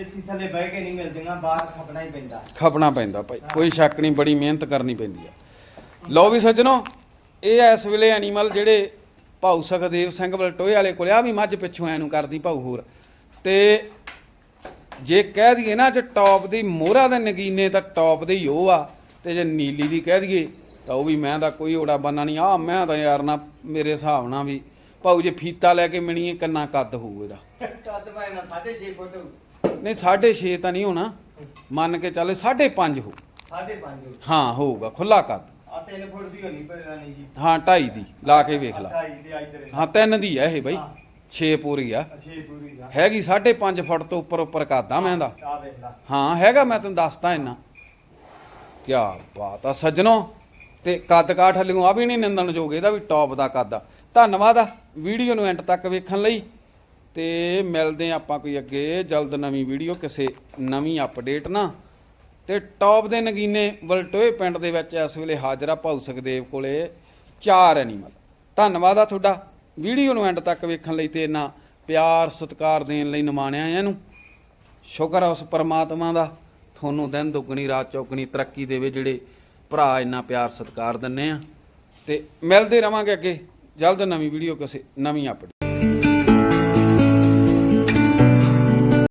[SPEAKER 2] ਏਸੀ ਥੱਲੇ ਬਹਿ ਕੇ ਨਹੀਂ ਮਿਲਦੀਆਂ ਬਾਹਰ ਖਪਣਾ ਹੀ ਪੈਂਦਾ।
[SPEAKER 1] ਖਪਣਾ ਪੈਂਦਾ ਭਾਈ ਕੋਈ ਸ਼ੱਕ ਨਹੀਂ ਬੜੀ ਮਿਹਨਤ ਕਰਨੀ ਪੈਂਦੀ ਆ। ਲਓ ਵੀ ਸੱਜਣੋ ਇਹ ਇਸ ਵੇਲੇ ਐਨੀਮਲ ਜਿਹੜੇ ਭਾਊ ਸੁਖਦੇਵ ਸਿੰਘ ਬਲਟੋਏ ਵਾਲੇ ਕੋਲ ਆ ਵੀ ਮੱਝ ਪਿੱਛੋਂ ਐ ਨੂੰ ਕਰਦੀ ਭਾਊ ਹੋਰ। ਤੇ ਜੇ ਕਹਿ ਦਈਏ ਨਾ ਜੇ ਟੌਪ ਦੀ ਮੋਹਰਾ ਦੇ ਨਗੀਨੇ ਤਾਂ ਟੌਪ ਦੇ ਹੀ ਉਹ ਆ ਤੇ ਜੇ ਨੀਲੀ ਦੀ ਕਹਿ ਦਈਏ ਤਾਂ ਉਹ ਵੀ ਮੈਂ ਦਾ ਕੋਈ ਓੜਾ ਬੰਨਾ ਨਹੀਂ ਆ ਮੈਂ ਤਾਂ ਯਾਰ ਨਾ ਮੇਰੇ ਹਿਸਾਬ ਨਾਲ ਵੀ ਭਾਊ ਜੇ ਫੀਤਾ ਲੈ ਕੇ ਮਿਣੀਏ ਕਿੰਨਾ ਕੱਦ ਹੋਊ ਇਹਦਾ?
[SPEAKER 2] ਕੱਦ ਭਾਵੇਂ ਨਾ 6.5 ਫੁੱਟ
[SPEAKER 1] ਨਹੀਂ 6.5 ਤਾਂ ਨਹੀਂ ਹੋਣਾ ਮੰਨ ਕੇ ਚੱਲੇ 5.5 ਹੋ
[SPEAKER 2] 5.5
[SPEAKER 1] ਹਾਂ ਹੋਊਗਾ ਖੁੱਲਾ ਕੱਦ।
[SPEAKER 2] ਆ 3 ਫੁੱਟ ਦੀ ਹੋਣੀ ਪਰ ਨਹੀਂ ਜੀ।
[SPEAKER 1] ਹਾਂ 2.5 ਦੀ ਲਾ ਕੇ ਵੇਖ ਲਾ।
[SPEAKER 2] ਢਾਈ ਦੇ ਇਧਰ
[SPEAKER 1] ਹਾਂ ਤਿੰਨ ਦੀ ਆ ਇਹ ਬਈ 6 ਪੂਰੀ ਆ।
[SPEAKER 2] 6 ਪੂਰੀ ਦਾ
[SPEAKER 1] ਹੈਗੀ 5.5 ਫੁੱਟ ਤੋਂ ਉੱਪਰ ਉੱਪਰ ਕਰਦਾ ਮੈਂ ਦਾ।
[SPEAKER 2] ਆ
[SPEAKER 1] ਹਾਂ ਹੈਗਾ ਮੈਂ ਤੈਨੂੰ ਦੱਸਦਾ ਇੰਨਾ। ਕੀ ਬਾਤ ਆ ਸੱਜਣੋ। ਤੇ ਕੱਦ ਕਾਠ ਹਲਿਓ ਆ ਵੀ ਨਹੀਂ ਨਿੰਦਣਯੋਗ, ਇਹਦਾ ਵੀ ਟੌਪ ਦਾ ਕੱਦ ਆ। ਧੰਨਵਾਦ ਆ ਵੀਡੀਓ ਨੂੰ ਐਂਡ ਤੱਕ ਵੇਖਣ ਲਈ ਤੇ ਮਿਲਦੇ ਹਾਂ ਆਪਾਂ ਕੋਈ ਅੱਗੇ ਜਲਦ ਨਵੀਂ ਵੀਡੀਓ, ਕਿਸੇ ਨਵੀਂ ਅਪਡੇਟ ਨਾ ਤੇ ਟੌਪ ਦੇ ਨਗੀਨੇ ਵਲਟੋਏ ਪਿੰਡ ਦੇ ਵਿੱਚ ਇਸ ਵੇਲੇ ਹਾਜ਼ਰਾ ਆ ਭਾਊ ਸੁਖਦੇਵ ਕੋਲੇ ਚਾਰ ਐਨੀਮਲ ਧੰਨਵਾਦ ਆ ਤੁਹਾਡਾ ਵੀਡੀਓ ਨੂੰ ਐਂਡ ਤੱਕ ਵੇਖਣ ਲਈ ਤੇ ਇੰਨਾ ਪਿਆਰ ਸਤਿਕਾਰ ਦੇਣ ਲਈ ਨਿਮਾਣਿਆ ਇਹਨੂੰ ਸ਼ੁਕਰ ਆ ਉਸ ਪਰਮਾਤਮਾ ਦਾ, ਤੁਹਾਨੂੰ ਦਿਨ ਦੁੱਗਣੀ, ਰਾਤ ਚੌਗਣੀ ਤਰੱਕੀ ਦੇਵੇ ਜਿਹੜੇ ਭਰਾ ਇੰਨਾ ਪਿਆਰ ਸਤਿਕਾਰ ਦਿੰਨੇ ਆ ਤੇ ਮਿਲਦੇ ਰਵਾਂਗੇ ਅੱਗੇ। ਜਲਦ ਨਵੀਂ ਵੀਡੀਓ ਕਿਸੇ ਨਵੀਂ ਅਪਡੇਟ